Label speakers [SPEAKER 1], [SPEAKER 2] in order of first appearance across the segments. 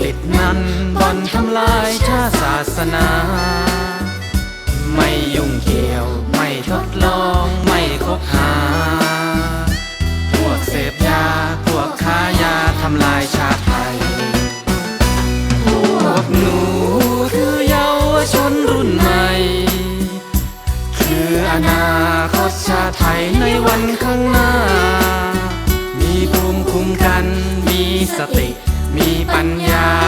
[SPEAKER 1] ติดนั้นบอนทำลายชาติศาสนา ไม่ยุ่งเกี่ยว ไม่ทดลอง ไม่คบหา ปั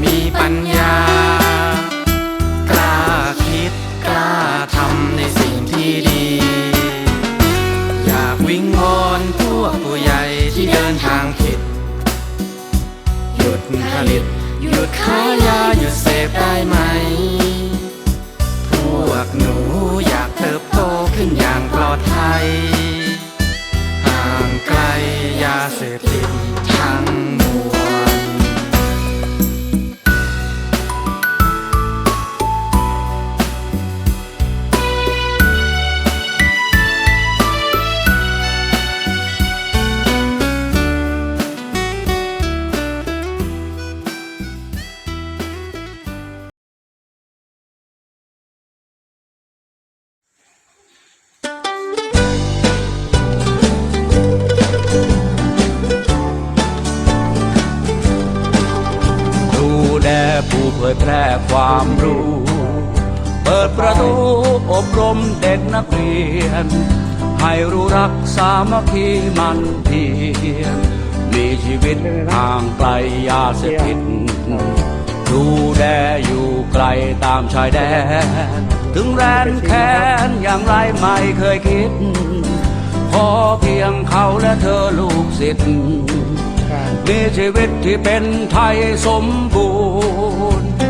[SPEAKER 1] มีปัญญา กล้าคิดกล้าทำในสิ่งที่ดี อยากวิงวอนพวกผู้ใหญ่ที่เดินทางผิด หยุดผลิต หยุดขายยาหยุดเสพได้ไหม พวกหนูอยากเติบโตขึ้นอย่างปลอดภัย ย
[SPEAKER 2] แพร่ความรู้ เปิดประตูอบรมเด็กนักเรียน ให้รู้รักสามัคคีมันเพียรมีชีวิตห่างไกลยาเสพติดดูแลอยู่ไกลตามชายแดน ถึงแรนแค้นอย่างไรไม่เคยคิด พอเพียงเขาและเธอลูกศิษย์มีชีวิตที่เป็นไทยสมบูรณ์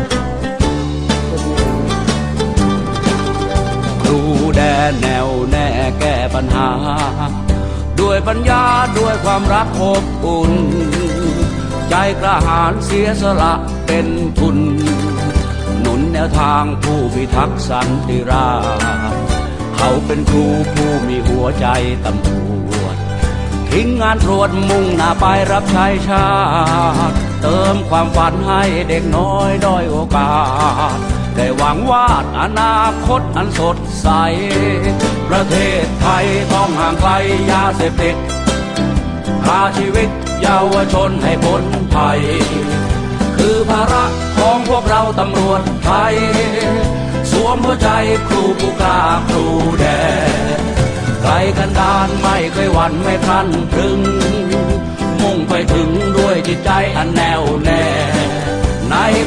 [SPEAKER 2] แลแนวแน่แก้ปัญหา ด้วยปัญญาด้วยความรักอบอุ่น ใจกระหารเสียสละเป็นทุน หนุนแนวทางผู้พิทักษ์สันติราเขาเป็นครูผู้มีหัวใจตำรวจ ทิ้งงานตรวจมุ่งหน้าไปรับใช้ชาติ เติมความฝันให้เด็กน้อยด้อยโอกาส ได้หวังวาดอนาคตอันสดใส ประเทศไทยต้องห่างไกลยาเสพติดพาชีวิตเยาวชนให้พ้นภัย คือภาระของพวกเราตำรวจไทย สวมหัวใจครูผู้กล้าครูแดนไกลกันดานไม่เคยหวั่นไม่พลันพรึง มุ่งไปถึงด้วยจิตใจอันแน่วแน่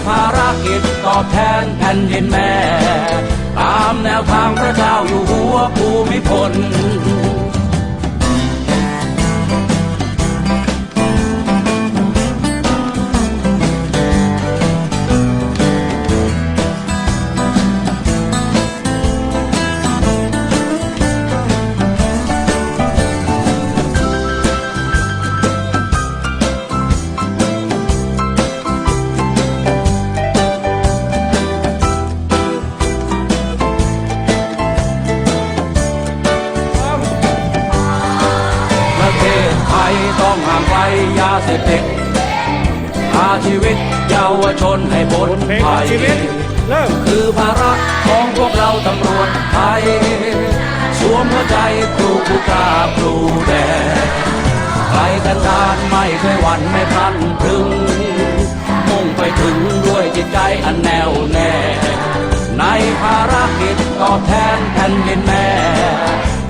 [SPEAKER 2] ภารกิจตอบแทนแผ่นดินแม่ ตามแนวทางพระเจ้าอยู่หัวภูมิพล ยาเสพติดพาชีวิตเยาวชนให้พ้นภัยคือภาระของพวกเราตำรวจไทย สวมหัวใจครูผู้กล้าครูแดนไกลกันดานไม่เคยหวั่นไม่พลันพรึง มุ่งไปถึงด้วยจิตใจอันแน่วแน่ ในภารกิจตอบแทนแผ่นดินแม่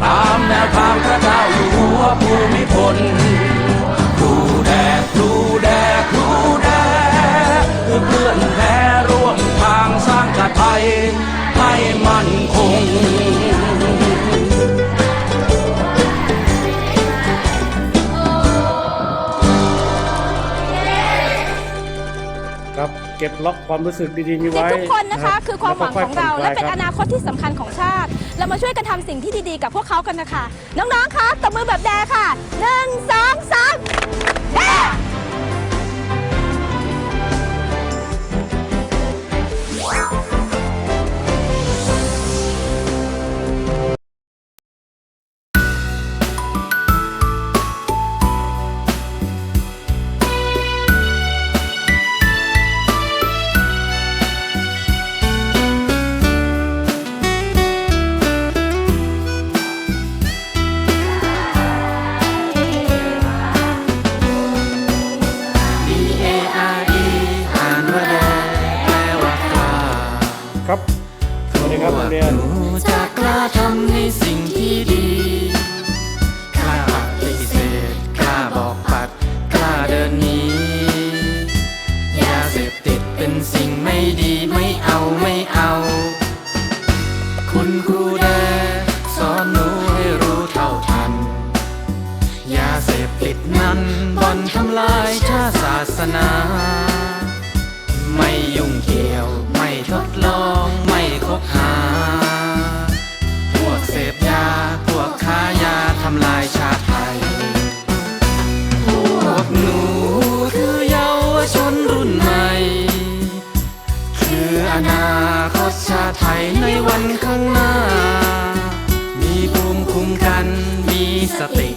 [SPEAKER 2] ตามแนวทางพระเจ้าอยู่ เก็
[SPEAKER 3] บล็อกความรู้สึกดีๆนี้
[SPEAKER 4] เด็ก
[SPEAKER 3] ไว้
[SPEAKER 4] ทุกคนนะคะ
[SPEAKER 3] รับ
[SPEAKER 4] คือความหวังของเรา
[SPEAKER 3] แล้
[SPEAKER 4] และ
[SPEAKER 3] วก็
[SPEAKER 4] เป็น
[SPEAKER 3] ค่
[SPEAKER 4] อย
[SPEAKER 3] ๆผ่
[SPEAKER 4] นาคตที่สำคัญของชาติ เรามาช่วยกันทำสิ่งที่ดีๆ กับพวกเขากันนะคะ น้องๆคะตบมือแบบแดค่ะหนึ่งสองสาม
[SPEAKER 1] ไม่ยุ่งเกี่ยว ไม่ทดลอง ไม่คบหา พวกเสพยา พวกค้ายาทำลายชาติไทย พวกหนูคือเยาวชนรุ่นใหม่ คืออนาคตชาติไทยในวันข้างหน้า มีภูมิคุ้มกัน มีสติ